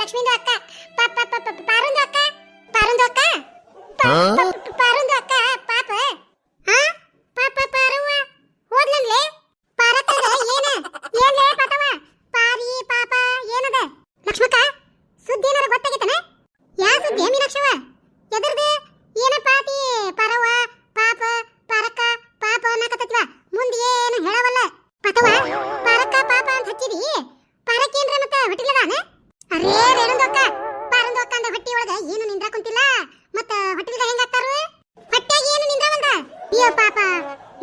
ಲಕ್ಷ್ಮಿದು ಅಕ್ಕ ಪ- ಪ- ಪ- ಪ- ಪಾರುಂದು ಅಕ್ಕ ಪಾರುಂದು ಅಕ್ಕ ಪ- ಪ- ಪ- ಪಾರುಂದು ಅಕ್ಕ ಅಂದ ಹೊಟ್ಟಿ ಒಳಗ ಏನು ನಿಂದ್ರ ಕುಂತಿಲ್ಲ? ಮತ್ತ ಹೊಟ್ಟಿಲ್ಗ ಹೆಂಗ ಹಾಕ್ತಾರು ಹೊಟ್ಯಾಗ ಏನು ನಿಂದ್ರವಲ್ದ ಅಯ್ಯೋ ಪಾಪ.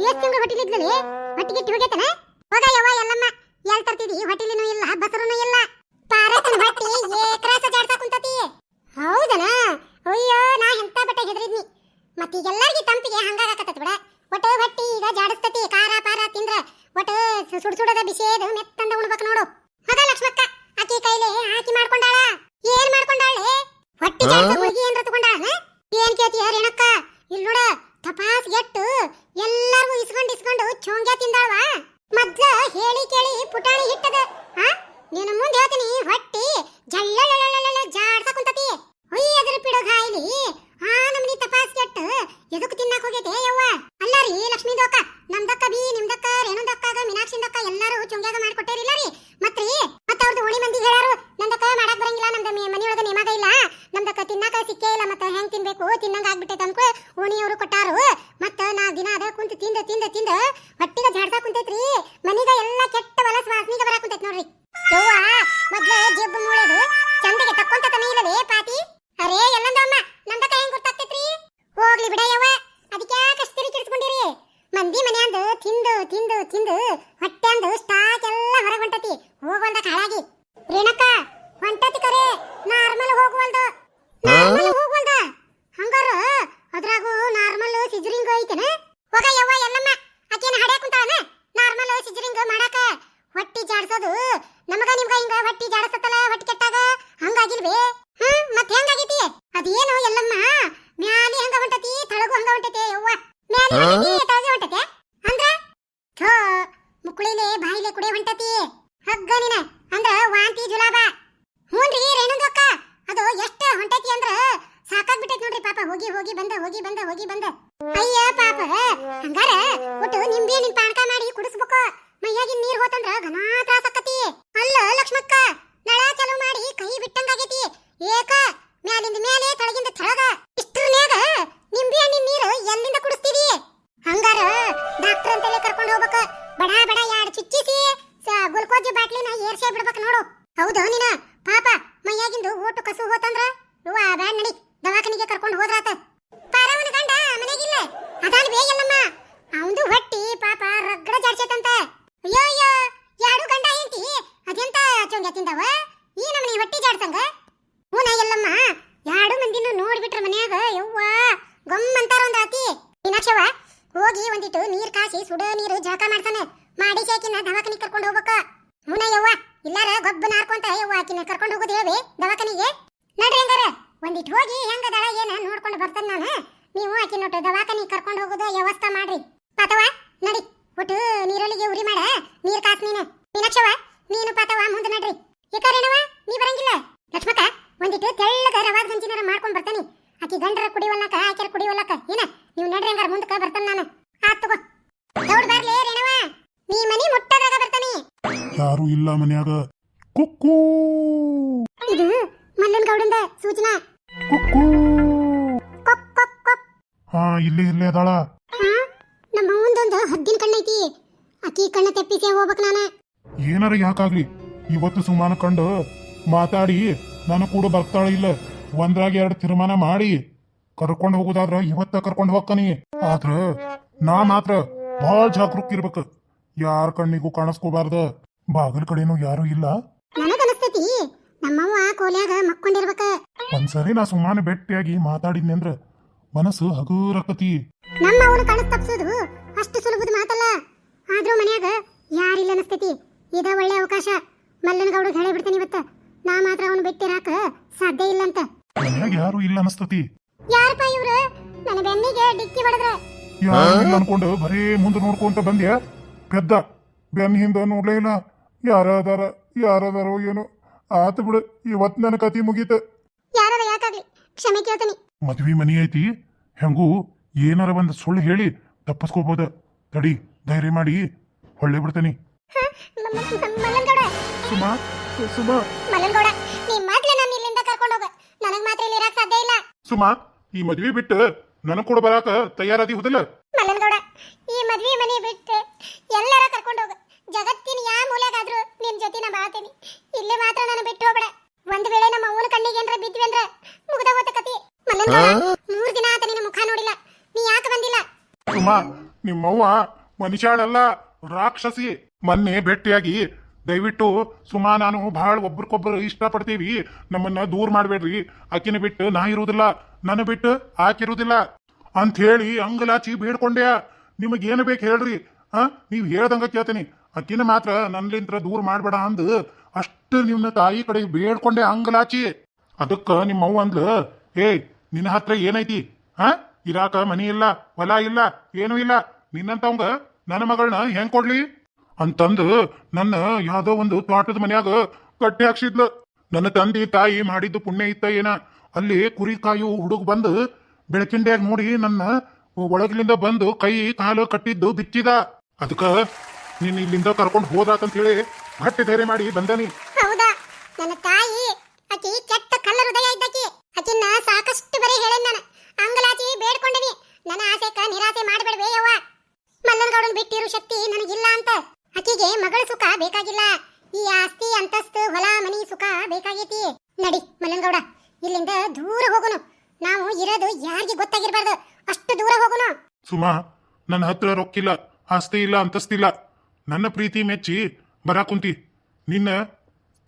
ಎಷ್ಟ್ ತಿಂಗಳು ಹೊಟ್ಟಿಲಿದ್ಲಲಿ ಹೊಟ್ಟಿಗೆ ಹೋಗೈತನ ಹೋಗ ಯವ್ವ ಎಲ್ಲಮ್ಮ. ಎಲ್ ತರ್ತಿದಿ? ಹೊಟ್ಟಿಲಿನೂ ಇಲ್ಲ, ಬಸರನೂ ಇಲ್ಲ. ಪಾರಕ್ಕನ ಹೊಟ್ಟಿ ಏಕ್ರಾಸ ಜಾಡ್ಸ ಕುಂತತಿ ಹೌದನ ಅಯ್ಯೋ ನಾ ಎಂತ ಬಟ್ಟೆ ಹೆದರಿದ್ನಿ ಮತ್ತೀಗೆಲ್ಲರಿಗೂ ತಂಪಿಗೆ ಹಂಗಾಗಕತ್ತದ ಬಿಡ ಒಟ್ಟು ಹೊಟ್ಟಿ ಈಗ ಜಾಡಿಸ್ತತಿ ಖಾರ ಪಾರ ತಿಂದ್ರ ಒಟ್ಟು ಸುಡ್ ಸುಡದ ಬಿಸಿಯದು ಮೆತ್ತಂದ ಉಣ್ಬೇಕು ನೋಡು ಅದ ಲಕ್ಷ್ಮಕ್ಕ ಆಕಿ ಕೈಲಿ ಹಾಕಿ ಮಾಡ್ಕೊಂಡಾಳ ಏನ್ ಮಾಡ್ಕೊಂಡಾಳೆ ಹೊಟ್ಟಿ ಜಾಡ್ಸ ಹುಡುಗಿ ಏನ್ರ ತಗೊಂಡಾಳ ಸಿಕ್ಕೇ ಇಲ್ಲ ಮತ್ತೆ ಹೆಂಗ್ ತಿನ್ಬೇಕು? ತಿನ್ನಂಗ ಆಗ್ಬಿಟ್ಟೈತೆ ಅನ್ಕೋ ಓಣಿಯವರು ಕೊಟ್ಟಾರು ಮತ್ತ ನಾ ದಿನ ಅದ ಕುಂತ ತಿಂದ ತಿಂದ ತಿಂದ ಹೊಟ್ಟಿಗೆ ಜಾಡ್ಸಾ ಕುಂತೈತ್ರಿ ಮನಿಗ ಎಲ್ಲ ಕೆಟ್ಟ ಹೊಲಸ್ ವಾಸನಿಗೆ ಬರಾಕ್ ಕುಂತೈತ್ ನೋಡ್ರಿ ಯವ್ವ ಮೊದ್ಲ ಜಬ್ಬು ಮೂಳೆದು ಚಂದಗೆ ತಕ್ಕೊಂತ ತನ ಇಲ್ಲವೇ ಪಾತಿ ಅರೇ ಎಲ್ಲಂದ ಅಮ್ಮ ನಮ್ದಕ್ಕ ಹೆಂಗ್ ಗೊತ್ತಾಗ್ತೈತ್ರಿ ಹೋಗ್ಲಿ ಬಿಡ ಯವ್ವ ಅದಕ್ಕೆ ಯಾಕಷ್ಟು ತಿರಿ ಕಿಡ್ಸ್ಕೊಂಡಿರಿ ಮಂದಿ ಮನ್ಯಾಂದು ತಿಂದು ತಿಂದು ತಿಂದು ಹೊಟ್ಟೆಂದು ಸ್ಟಾಕ್ ಎಲ್ಲ ಹೊರಗೆ ಹೊಂಟತಿ ಹೋಗುವಲ್ದ ಕಾಳಾಗಿ ರೇಣಕ್ಕ ಹೊಂಟತಿ ಕರೆ ನಾರ್ಮಲ್ ಹೋಗುವಲ್ದು ನಾರ್ಮಲ್ ಹೋಗುವಲ್ದ ಹಂಗಾರ ಅದ್ರಾಗೂ ನಾರ್ಮಲ್ ಸಿಜರಿಂಗ್ ಐತೆನ ಹೋಗ ಯವ್ವ ಎಲ್ಲಮ್ಮ ಆಕೇನ ಹಡ್ಯಾಕ್ ಕುಂತಾಳನ ನಾರ್ಮಲ್ ಸಿಜರಿಂಗ್ ಮಾಡಾಕ ಹೊಟ್ಟಿ ಜಾಡ್ಸೋದು ನಮಗ ನಿಮ್ಗ ಹಿಂಗ ಹೊಟ್ಟಿ ಜಾಡಸತ್ತಲ್ಲ ಹೊಟ್ಟಿ ಕೆಟ್ಟಾಗ ಹಂಗಾಗಿಲ್ವೇ ಹ್ಮ್ ಮತ್ ಹೆಂಗಾಗೈತಿ ಅದೇನು ಎಲ್ಲಮ್ಮ ಮ್ಯಾಲಿ ಹಂಗ ಹೊಂಟತಿ ತಳಗು ಹಂಗ ಹೊಂಟತಿ ಯವ್ವ ಮ್ಯಾಲಿ ಹೊಂಟತಿ ತಳಗೆ ಹೊಂಟತಿ ಅಂದ್ರ? ಥೋ, ಮುಕ್ಕುಳಿಲೆ ಬಾಯಿಲೆ ಕುಡಿ ಹೊಂಟತಿ. ಹಗ್ಗ ನೀನ. ಅಂದ್ರ ವಾಂತಿ ಜುಲಾಬ. ಹ್ಞೂನ್ರಿ ರೇಣುದಕ್ಕ ಅದು ಎಷ್ಟ ಹೊಂಟತಿ ಅಂದ್ರ ಸಾಕಾಗ್ಬಿಟ್ಟೈತಿ ನೋಡ್ರಿ ಪಾಪ. ಹೋಗಿ ಹೋಗಿ ಬಂದ ಹೋಗಿ ಬಂದ ಹೋಗಿ ಬಂದ. ಅಯ್ಯ ಪಾಪ. ಹಂಗಾರ ಒಟ್ಟು ನಿಂಬೆ ನಿನ್ ಪಾನಕ ಮಾಡಿ ಕುಡಿಸ್ಬೇಕು. ಮೈಯಾಗಿನ ನೀರ್ ಹೋತಂದ್ರ ಘನ ತ್ರಾಸ ಆಕತಿ. ಅಲ್ಲ, ಲಕ್ಷ್ಮಕ್ಕ, ನಳ ಚಾಲು ಮಾಡಿ ಕೈ ಬಿಟ್ಟಂಗಾಗೈತಿ. ಏಕ, ಮ್ಯಾಲಿಂದ ಮೇಲೆ ತಳಗಿಂದ ತಳಗ. ಇಷ್ಟ್ರನ್ಯಾಗ ಅದಾನ ಬೇಯಲ್ಲಮ್ಮ ಅವಂದು ಹೊಟ್ಟಿ ಪಾಪ ರಗಡ ಜಾಡ್ಸೈತಂತ. ಅಯ್ಯೋ ಅಯ್ಯೋ, ಯಾರು ಗಂಡ ಹೆಂಡತಿ? ಅದೆಂತ ಚೊಂಗ್ಯ ತಿಂದವ? ಈ ನಮ್ಮನಿ ಹೊಟ್ಟಿ ಜಾಡ್ಸಂಗ? ಹೂನ ಎಲ್ಲಮ್ಮ ಯಾಡು ಮಂದಿನ ನೋಡ್ಬಿಟ್ರ ಮನ್ಯಾಗ, ಯವ್ವ, ಗಮ್ ಅಂತಾರ ಒಂದ್ ಆತಿ ಮೀನಾಕ್ಷವ ಹೋಗಿ ಒಂದಿಟ್ಟು ನೀರ್ ಕಾಸಿ ಸುಡೋ ನೀರು ಜಳಕ ಮಾಡ್ತಾನೆ ಮಾಡಿ ಚಾಕಿನ ದವಾಖಾನಿಗೆ ಕರ್ಕೊಂಡು ಹೋಗ್ಬೇಕ. ಹೂನ ಯವ್ವ ಇಲ್ಲಾರ ಗೊಬ್ಬ ನಾರ್ಕೊಂತ ಯವ್ವ ಆಕಿನ ಕರ್ಕೊಂಡು ಹೋಗೋದು ಹೇಳಿ ದವಾಖಾನಿಗೆ. ನಡ್ರಿ ಹಂಗಾರ ಒಂದಿಟ್ಟು ಹೋಗಿ ಹೆಂಗದಾಳ ಏನ ನೋಡ್ಕೊಂಡು ಬರ್ತಾನೆ ನಾನು. ನೀವು ಆಕಿ ನೋಟ ದವಾಖಾನಿ ಕರ್ಕೊಂಡು ಹೋಗೋದು ವ್ಯವಸ್ಥೆ ಮಾಡ್ರಿ. ಪತವ ನಡಿ. ಒಟ್ಟು ನೀರೊಳಗೆ ಉರಿ ಮಾಡ ನೀರ್ ಕಾಸ್ ನೀನು. ಮೀನಾಕ್ಷವ ನೀನು ಪತವ ಮುಂದೆ ನಡ್ರಿ. ಏಕಾರೇಣವ ನೀ ಬರಂಗಿಲ್ಲ. ಲಕ್ಷ್ಮಕ್ಕ ಒಂದಿಟ್ಟು ತೆಳ್ಳಗ ರವಾದ ಗಂಜಿನಾರ ಮಾಡ್ಕೊಂಡ್ ಬರ್ತೀನಿ. ಆಕಿ ಗಂಡರ ಕುಡಿವಲ್ಲಕ ಆಕೆರ ಕುಡಿವಲ್ಲಕ. ಏನ ನೀವು ನಡ್ರಿ ಹಂಗಾರ ಮುಂದಕ್ಕೆ ಬರ್ತಾನೆ ನಾನು. ಆತ್ ತಗೋ. ದೌಡ್ ಬರ್ಲಿ ರೇಣವ ನೀ ಮನಿ ಮುಟ್ಟದಾಗ ಬರ್ತಾನೆ. ಯಾರು ಇಲ್ಲ ಮನ್ಯಾಗ. ಕುಕ್ಕು. ಇದು ಮಲ್ಲನ್ ಗೌಡಂದ ಸೂಚನಾ. ಕುಕ್ಕು. ಕೊಕ್ ಕೊಕ್ ಕೊಕ್. ಹಾ ಇಲ್ಲಿ ಇಲ್ಲೇ ಅದಾಳ. ನಮ್ಮ ಒಂದೊಂದು ಹದ್ದಿನ ಕಣ್ಣೈತಿ. ಆಕಿ ಕಣ್ಣ ತೆಪ್ಪಿಸಿ ಹೋಗ್ಬೇಕು ನಾನು. ಏನಾರ ಯಾಕಾಗ್ಲಿ? ಇವತ್ತು ಸುಮಾನ ಕಂಡು ಮಾತಾಡಿ ನಾನು ಕೂಡ ಬರ್ತಾಳ ಇಲ್ಲ. ಒಂದ್ರಾಗ ಎರಡು ತೀರ್ಮಾನ ಮಾಡಿ. ಕರ್ಕೊಂಡು ಹೋಗುದಾದ್ರ ಇವತ್ತ ಕರ್ಕೊಂಡು ಹೋಗ್ತಾನಿ ಆದ್ರ ನಾ ಮಾತ್ರ ಭಾಳ ಜಾಗರೂಕ ಇರ್ಬೇಕು. ಯಾರ ಕಣ್ಣಿಗೂ ಕಾಣಿಸ್ಕೋಬಾರ್ದ. ಬಾಗಿಲ ಕಡೆನೂ ಯಾರು ಇಲ್ಲ. ನನಗನಸ್ತೈತಿ ನಮ್ಮವ್ವ ಕೋಲ್ಯಾಗ ಮಕ್ಕೊಂಡಿರ್ಬೇಕ. ಒಂದ್ಸರಿ ನಾ ಸುಮಾನ ಭೇಟಿಯಾಗಿ ಮಾತಾಡಿದ್ನಿ ಅಂದ್ರ ಮನಸ್ಸು ಹಗುರಕತಿ ನಮ್ಮ ಅವನು ಕಣಸ್ ತಪ್ಸೋದು ಅಷ್ಟು ಸುಲಭದ ಮಾತಲ್ಲ. ಆದ್ರೂ ಮನ್ಯಾಗ ಯಾರಿಲ್ಲ ಅನಸ್ತೈತಿ. ಇದ ಒಳ್ಳೆ ಅವಕಾಶ. ಮಲ್ಲನಗೌಡ ಹೇಳಿ ಬಿಡ್ತೇನೆ ಇವತ್ತ. ನಾ ಮಾತ್ರ ಅವನು ಬಿಟ್ಟಿರಾಕ ಸಾಧ್ಯ ಇಲ್ಲ ಅಂತ. ಮನ್ಯಾಗ ಯಾರು ಇಲ್ಲ ಅನಸ್ತತಿ. ಯಾರಪ್ಪ ಇವ್ರು? ನನ್ನ ಬೆನ್ನಿಗೆ ಡಿಕ್ಕಿ ಹೊಡೆದ್ರ. ಯಾರು ಇಲ್ಲ ಅನ್ಕೊಂಡು ಬರೀ ಮುಂದೆ ನೋಡ್ಕೊಂತ ಬಂದ್ಯ? ಪೆದ್ದ. ಬೆನ್ನ ಹಿಂದ ನೋಡ್ಲೇ ಇಲ್ಲ. ಯಾರ ಅದಾರ ಯಾರದಾರೋ ಏನೋ. ಆತು ಬಿಡು ಇವತ್ತು ನನ್ನ ಕತಿ ಮುಗೀತ. ಯಾರಾರ ಯಾಕಾಗ್ಲಿ? ಕ್ಷಮೆ ಕೇಳ್ತೀನಿ. ಮದ್ವಿ ಮನಿ ಐತಿ ಹೆಂಗೂ ಏನಾರ ಒಂದು ಸುಳ್ಳು ಹೇಳಿ ತಪ್ಪಿಸ್ಕೋಬೋದ. ತಡಿ ಧೈರ್ಯ ಮಾಡಿ ಹೊಳ್ಳೆ ಬಿಡ್ತೇನಿ. ಸುಮಾ ಸುಮಾ. ಮಲ್ಲನ್ಗೌಡ ನೀ ಮೊದ್ಲೇ ನಾನು ಇಲ್ಲಿಂದ ಕರ್ಕೊಂಡು ಹೋಗ. ನನಗ್ ಮಾತ್ರ ಇಲ್ಲಿ ಇರಕ್ ಸಾಧ್ಯ ಇಲ್ಲ. ಸುಮಾ ಈ ಮದ್ವಿ ಬಿಟ್ಟು ನನಗ್ ಕೂಡ ಬರಾಕ ತಯಾರಾದಿ ಹೋದಲ್ಲ. ಮಲ್ಲನ್ಗೌಡ ಈ ಮದ್ವಿ ಮನೆ ಬಿಟ್ಟು ಎಲ್ಲರ ಕರ್ಕೊಂಡು ಹೋಗ ಜಗತ್ತಿನ ಯಾವ ಮೂಲೆಗಾದ್ರೂ ನಿನ್ ಜೊತೆ ನಾ ಬಾಳ್ತೀನಿ ಇಲ್ಲಿ ಮಾತ್ರ ನಾನು ಬಿಟ್ಟು ಹೋಗ್ಬೇಡ ಒಂದ್ ವೇಳೆ ನಮ್ಮ ಅವನ ಕಣ್ಣಿಗೆ ಏನ್ರ ಬಿದ್ವಿ ಅಂದ್ರ ಮುಗ್ದ ಹೋತ ಮೂರ್ ದಿನ ಆತ ನಿನ್ನ ಮುಖ ನೋಡಿಲ್ಲ. ನೀ ಯಾಕೆ ಬಂದಿಲ್ಲ? ಸುಮಾ ನಿಮ್ಮವ್ವ ಮನುಷ್ಯಾಳಲ್ಲ ರಾಕ್ಷಸಿ. ಮೊನ್ನೆ ಭೇಟಿಯಾಗಿ ದಯವಿಟ್ಟು ಸುಮಾ ನಾನು ಬಹಳ ಒಬ್ರಿಗೊಬ್ರು ಇಷ್ಟಪಡ್ತೀವಿ. ನಮ್ಮನ್ನ ದೂರ ಮಾಡಬೇಡ್ರಿ. ಆಕಿನ ಬಿಟ್ಟು ನಾ ಇರುವುದಿಲ್ಲ ನನ್ನ ಬಿಟ್ಟು ಆಕಿರುವುದಿಲ್ಲ ಅಂತ ಹೇಳಿ ಅಂಗಲಾಚಿ ಬೇಡ್ಕೊಂಡ್ಯಾ? ನಿಮಗೇನು ಬೇಕು ಹೇಳ್ರಿ. ಹಾ ನೀವು ಹೇಳ್ದಂಗ ಕೇಳ್ತೀನಿ. ಅಕ್ಕಿನ ಮಾತ್ರ ನನ್ನಿಂತ್ರ ದೂರ ಮಾಡಬೇಡ ಅಂದು ಅಷ್ಟು ನಿಮ್ಮ ತಾಯಿ ಕಡೆ ಬೇಡ್ಕೊಂಡೆ ಅಂಗಲಾಚಿ? ಅದಕ್ಕ ನಿಮ್ಮವ್ವ ಅಂದ್ಲು ಏಯ್ ನಿನ್ನ ಹತ್ರ ಏನೈತಿ? ಹಾ? ಇರಾಕ, ಮನಿ ಇಲ್ಲ, ಹೊಲ ಇಲ್ಲ, ಏನೂ ಇಲ್ಲ. ನಿನ್ನಂತವಂಗ ನನ್ನ ಮಗಳನ್ನ ಹೆಂಗ್ ಕೊಡ್ಲಿ? ಅಂತಂದು ನನ್ನ ಯಾವ್ದೋ ಒಂದು ತೋಟದ ಮನ್ಯಾಗ ಕಟ್ಟಿ ಹಾಕ್ಸಿದ್ಲು. ನನ್ನ ತಂದೆ ತಾಯಿ ಮಾಡಿದ್ದು ಪುಣ್ಯ ಇತ್ತ ಏನ? ಅಲ್ಲಿ ಕುರಿ ಕಾಯು ಹುಡುಗ ಬಂದು ಬೆಳಕಿಂಡ್ಯಾಗ ನೋಡಿ ನನ್ನ ಒಳಗಿಲಿಂದ ಬಂದು ಕೈ ಕಾಲು ಕಟ್ಟಿದ್ದು ಬಿಚ್ಚಿದ. ಅದಕ್ಕ ನೀನ್ ಇಲ್ಲಿಂದ ಕರ್ಕೊಂಡು ಹೋದಾಕಂತ ಹೇಳಿ ಗಟ್ಟಿ ಧೈರ್ಯ ಮಾಡಿ ಬಂದನಿ. ಹೌದಾ? ನನ್ನ ತಾಯಿ ಮಗಳ ಸುಖ ಬೇಕಾಗಿಲ್ಲ. ಈ ಆಸ್ತಿ ಅಂತಸ್ತು ಹೊಲ ಮನಿ ಸುಖ ಬೇಕಾಗೈತಿ. ನಡಿ ಮಲ್ಲಂಗೌಡ ಇಲ್ಲಿಂದ ದೂರ ಹೋಗುನು. ನಾವು ಇರೋದು ಯಾರಿಗೆ ಗೊತ್ತಾಗಿರ್ಬಾರ್ದು. ಅಷ್ಟು ದೂರ ಹೋಗುನು. ಸುಮಾ ನನ್ನ ಹತ್ರ ರೊಕ್ಕಿಲ್ಲ ಆಸ್ತಿ ಇಲ್ಲ ಅಂತಸ್ತಿಲ್ಲ ನನ್ನ ಪ್ರೀತಿ ಮೆಚ್ಚಿ ಬರ ಕುಂತಿ. ನಿನ್ನ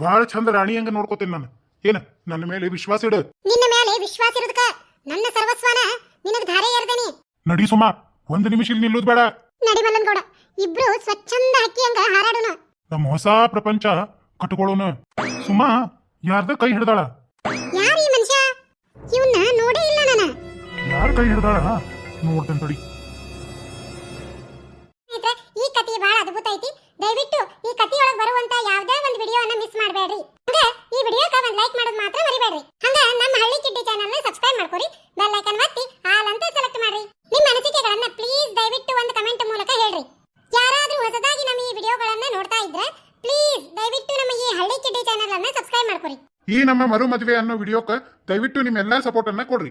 ಬಹಳ ಚಂದ ರಾಣಿ ಹಂಗ ನೋಡ್ಕೋತೇನೆ ನಾನು. ಏನ ನನ್ನ ಮೇಲೆ ವಿಶ್ವಾಸ ಇಡು. ನಿನ್ನ ಮೇಲೆ ವಿಶ್ವಾಸ ಇರೋದಕ್ಕ. ನನ್ನ ಸರ್ವಸ್ವನ ನಿನಗೆ ಧಾರೆ ಎರ್ದೇನಿ. ನಡಿ ಸುಮಾ ಒಂದು ನಿಮಿಷ ಇಲ್ಲಿ ನಿಲ್ಲೋದು ಬೇಡ. ನಡಿ ಮಲ್ಲನಗೌಡ ಇಬ್ರು ಸ್ವಚ್ಛಂದ ಹಕ್ಕಿ ಹಂಗ ಹಾರಾಡೋಣ. ನಮ್ಮ ಹೊಸ ಪ್ರಪಂಚ ಕಟ್ಕೊಳ್ಳೋಣ. ಸುಮ್ಮ ಯಾರ್ದ ಕೈ ಹಿಡ್ದಾಳ? ಯಾರು ಈ ಮನುಷ್ಯ? ಇವನ್ನ ನೋಡೇ ಇಲ್ಲ ನಾನು. ಯಾರ ಕೈ ಹಿಡ್ದಾಳ? ನೋಡ್ತೇನೆ ತಡಿ. ಮಾಡ್ಕೊರಿ. ಈ ನಮ್ಮ ಮರು ಮದುವೆ ಅನ್ನೋ ವಿಡಿಯೋಕ್ಕೆ ದಯವಿಟ್ಟು ನಿಮ್ಮೆಲ್ಲ ಸಪೋರ್ಟ್ ಅನ್ನ ಕೊಡ್ರಿ.